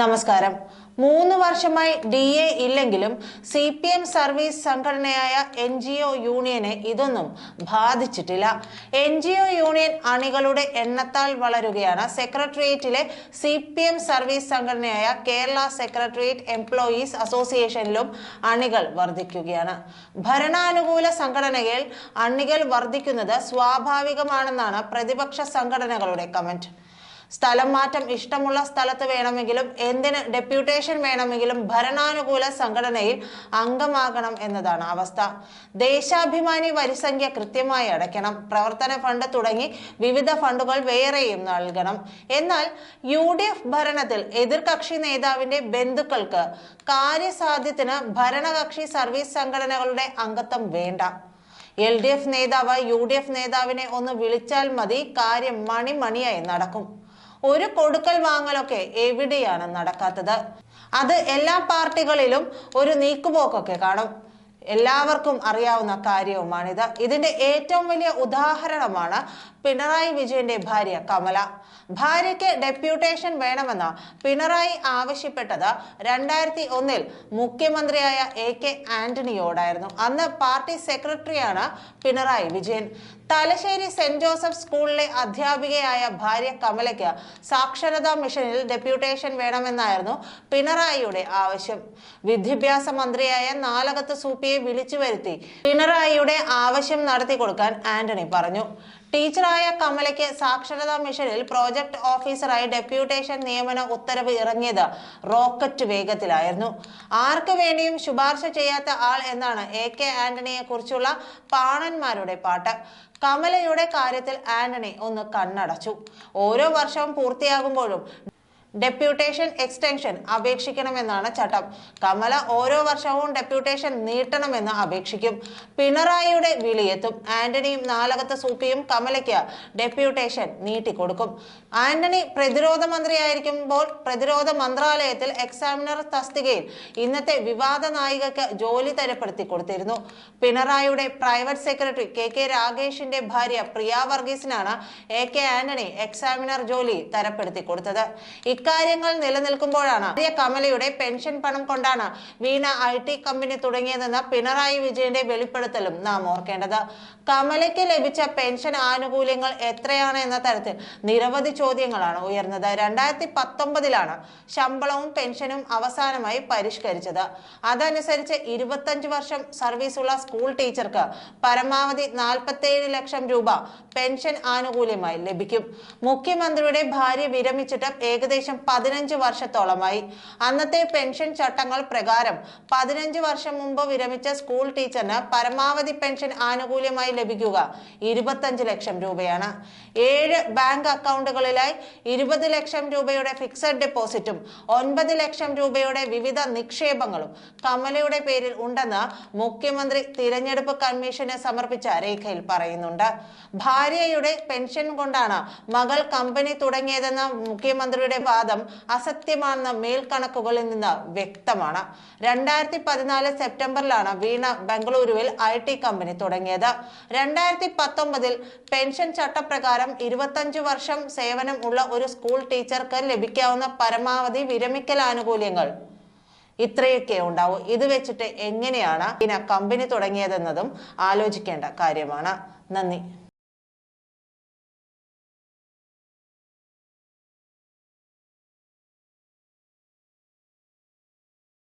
നമസ്കാരം. മൂന്ന് വർഷമായി ഡി എ ഇല്ലെങ്കിലും സി പി എം സർവീസ് സംഘടനയായ എൻ ജി ഒ യൂണിയനെ ഇതൊന്നും ബാധിച്ചിട്ടില്ല. എൻ ജി ഒ യൂണിയൻ അണികളുടെ എണ്ണത്താൽ വളരുകയാണ്. സെക്രട്ടേറിയറ്റിലെ സി പി എം സർവീസ് സംഘടനയായ കേരള സെക്രട്ടേറിയറ്റ് എംപ്ലോയീസ് അസോസിയേഷനിലും അണികൾ വർദ്ധിക്കുകയാണ് ഭരണാനുകൂല സംഘടനയിൽ അണികൾ വർദ്ധിക്കുന്നത് സ്വാഭാവികമാണെന്നാണ് പ്രതിപക്ഷ സംഘടനകളുടെ കമന്റ്. സ്ഥലം മാറ്റം ഇഷ്ടമുള്ള സ്ഥലത്ത് വേണമെങ്കിലും എന്തിന് ഡെപ്യൂട്ടേഷൻ വേണമെങ്കിലും ഭരണാനുകൂല സംഘടനയിൽ അംഗമാകണം എന്നതാണ് അവസ്ഥ. ദേശാഭിമാനി വരിസംഖ്യ കൃത്യമായി അടയ്ക്കണം. പ്രവർത്തന ഫണ്ട് തുടങ്ങി വിവിധ ഫണ്ടുകൾ വേറെയും നൽകണം. എന്നാൽ യു ഡി എഫ് ഭരണത്തിൽ എതിർകക്ഷി നേതാവിന്റെ ബന്ധുക്കൾക്ക് കാര്യസാധ്യത്തിന് ഭരണകക്ഷി സർവീസ് സംഘടനകളുടെ അംഗത്വം വേണ്ട. എൽ ഡി എഫ് നേതാവ് യു ഡി എഫ് നേതാവിനെ ഒന്ന് വിളിച്ചാൽ മതി. കാര്യം മണിമണിയായി നടക്കും. ഒരു കൊടുക്കൽ വാങ്ങലൊക്കെ എവിടെയാണ് നടക്കാത്തത്? അത് എല്ലാ പാർട്ടികളിലും ഒരു നീക്കുപോക്കൊക്കെ കാണും. എല്ലാവർക്കും അറിയാവുന്ന കാര്യവുമാണിത്. ഇതിന്റെ ഏറ്റവും വലിയ ഉദാഹരണമാണ് പിണറായി വിജയന്റെ ഭാര്യ കമല. ഭാര്യയ്ക്ക് ഡെപ്യൂട്ടേഷൻ വേണമെന്ന് പിണറായി ആവശ്യപ്പെട്ടത് രണ്ടായിരത്തി ഒന്നിൽ മുഖ്യമന്ത്രിയായ എ കെ ആന്റണിയോടായിരുന്നു. അന്ന് പാർട്ടി സെക്രട്ടറിയാണ് പിണറായി വിജയൻ. തലശ്ശേരി സെന്റ് ജോസഫ് സ്കൂളിലെ അധ്യാപികയായ ഭാര്യ കമലയ്ക്ക് സാക്ഷരതാ മിഷനിൽ ഡെപ്യൂട്ടേഷൻ വേണമെന്നായിരുന്നു പിണറായിയുടെ ആവശ്യം. വിദ്യാഭ്യാസ മന്ത്രിയായ നാലകത്ത് സൂപ്പിയെ വിളിച്ചു വരുത്തി. പിണറായിയുടെ ആവശ്യം നടത്തി കൊടുക്കാൻ ആന്റണി പറഞ്ഞു. ടീച്ചറായ കമലയ്ക്ക് സാക്ഷരതാ മിഷനിൽ പ്രോജക്ട് ഓഫീസറായി ഡെപ്യൂട്ടേഷൻ നിയമന ഉത്തരവ് ഇറങ്ങിയത് റോക്കറ്റ് വേഗത്തിലായിരുന്നു. ആർക്ക് വേണ്ടിയും ശുപാർശ ചെയ്യാത്ത ആൾ എന്നാണ് എ കെ ആന്റണിയെ കുറിച്ചുള്ള പാണന്മാരുടെ പാട്ട്. കമലയുടെ കാര്യത്തിൽ ആന്റണി ഒന്ന് കണ്ണടച്ചു. ഓരോ വർഷവും പൂർത്തിയാകുമ്പോഴും ഡെപ്യൂട്ടേഷൻ എക്സ്റ്റൻഷൻ അപേക്ഷിക്കണമെന്നാണ് ചട്ടം. കമല ഓരോ വർഷവും ഡെപ്യൂട്ടേഷൻ നീട്ടണമെന്ന് അപേക്ഷിക്കും. പിണറായിയുടെ വിളിയെത്തും. ആന്റണിയും നാലകത്ത് സൂപ്പിയും കമലയ്ക്ക് ഡെപ്യൂട്ടേഷൻ നീട്ടിക്കൊടുക്കും. ആന്റണി പ്രതിരോധ മന്ത്രിയായിരിക്കുമ്പോൾ പ്രതിരോധ മന്ത്രാലയത്തിൽ എക്സാമിനർ തസ്തികയിൽ ഇന്നത്തെ വിവാദ നായികക്ക് ജോലി തരപ്പെടുത്തി കൊടുത്തിരുന്നു. പിണറായിയുടെ പ്രൈവറ്റ് സെക്രട്ടറി കെ കെ രാഗേഷിന്റെ ഭാര്യ പ്രിയ വർഗീസിനാണ് എ കെ ആന്റണി എക്സാമിനർ ജോലി തരപ്പെടുത്തി കൊടുത്തത്. ഇക്കാര്യങ്ങൾ നിലനിൽക്കുമ്പോഴാണ് ഭാര്യ കമലയുടെ പെൻഷൻ പണം കൊണ്ടാണ് വീണ ഐ ടി കമ്പനി തുടങ്ങിയതെന്ന പിണറായി വിജയന്റെ വെളിപ്പെടുത്തലും നാം ഓർക്കേണ്ടത്. കമലയ്ക്ക് ലഭിച്ച പെൻഷൻ ആനുകൂല്യങ്ങൾ എത്രയാണ് എന്ന തരത്തിൽ നിരവധി ചോദ്യങ്ങളാണ് ഉയർന്നത്. രണ്ടായിരത്തി പത്തൊമ്പതിലാണ് ശമ്പളവും പെൻഷനും അവസാനമായി പരിഷ്കരിച്ചത്. അതനുസരിച്ച് ഇരുപത്തഞ്ച് വർഷം സർവീസുള്ള സ്കൂൾ ടീച്ചർക്ക് പരമാവധി നാൽപ്പത്തേഴ് ലക്ഷം രൂപ പെൻഷൻ ആനുകൂല്യമായി ലഭിക്കും. മുഖ്യമന്ത്രിയുടെ ഭാര്യ വിരമിച്ചിട്ട് ഏകദേശം പതിനഞ്ച് വർഷത്തോളമായി. അന്നത്തെ പെൻഷൻ ചട്ടങ്ങൾ പ്രകാരം പതിനഞ്ച് വർഷം മുമ്പ് വിരമിച്ച സ്കൂൾ ടീച്ചറിന് പരമാവധി പെൻഷൻ ആനുകൂല്യമായി ലഭിക്കുക ഇരുപത്തഞ്ച് ലക്ഷം രൂപയാണ്. ഏഴ് ബാങ്ക് അക്കൗണ്ടുകളിലായി ഇരുപത് ലക്ഷം രൂപയുടെ ഫിക്സഡ് ഡെപ്പോസിറ്റും ഒൻപത് ലക്ഷം രൂപയുടെ വിവിധ നിക്ഷേപങ്ങളും കമലയുടെ പേരിൽ ഉണ്ടെന്ന് മുഖ്യമന്ത്രി തിരഞ്ഞെടുപ്പ് കമ്മീഷന് സമർപ്പിച്ച രേഖയിൽ പറയുന്നുണ്ട്. ഭാര്യയുടെ പെൻഷൻ കൊണ്ടാണ് മകൾ കമ്പനി തുടങ്ങിയതെന്ന മുഖ്യമന്ത്രിയുടെ വാദം അസത്യമാണെന്ന മേൽക്കണക്കുകളിൽ നിന്ന് വ്യക്തമാണ്. രണ്ടായിരത്തി പതിനാല് സെപ്റ്റംബറിലാണ് വീണ ബംഗളൂരുവിൽ ഐ ടി കമ്പനി തുടങ്ങിയത്. രണ്ടായിരത്തി പത്തൊമ്പതിൽ പെൻഷൻ ചട്ടപ്രകാരം ഇരുപത്തഞ്ച് വർഷം സേവനം ഉള്ള ഒരു സ്കൂൾ ടീച്ചർക്ക് ലഭിക്കാവുന്ന പരമാവധി വിരമിക്കൽ ആനുകൂല്യങ്ങൾ ഇത്രയൊക്കെ ഉണ്ടാവും. ഇത് വെച്ചിട്ട് എങ്ങനെയാണ് ഇന കമ്പനി തുടങ്ങിയതെന്നതും ആലോചിക്കേണ്ട കാര്യമാണ്. നന്ദി.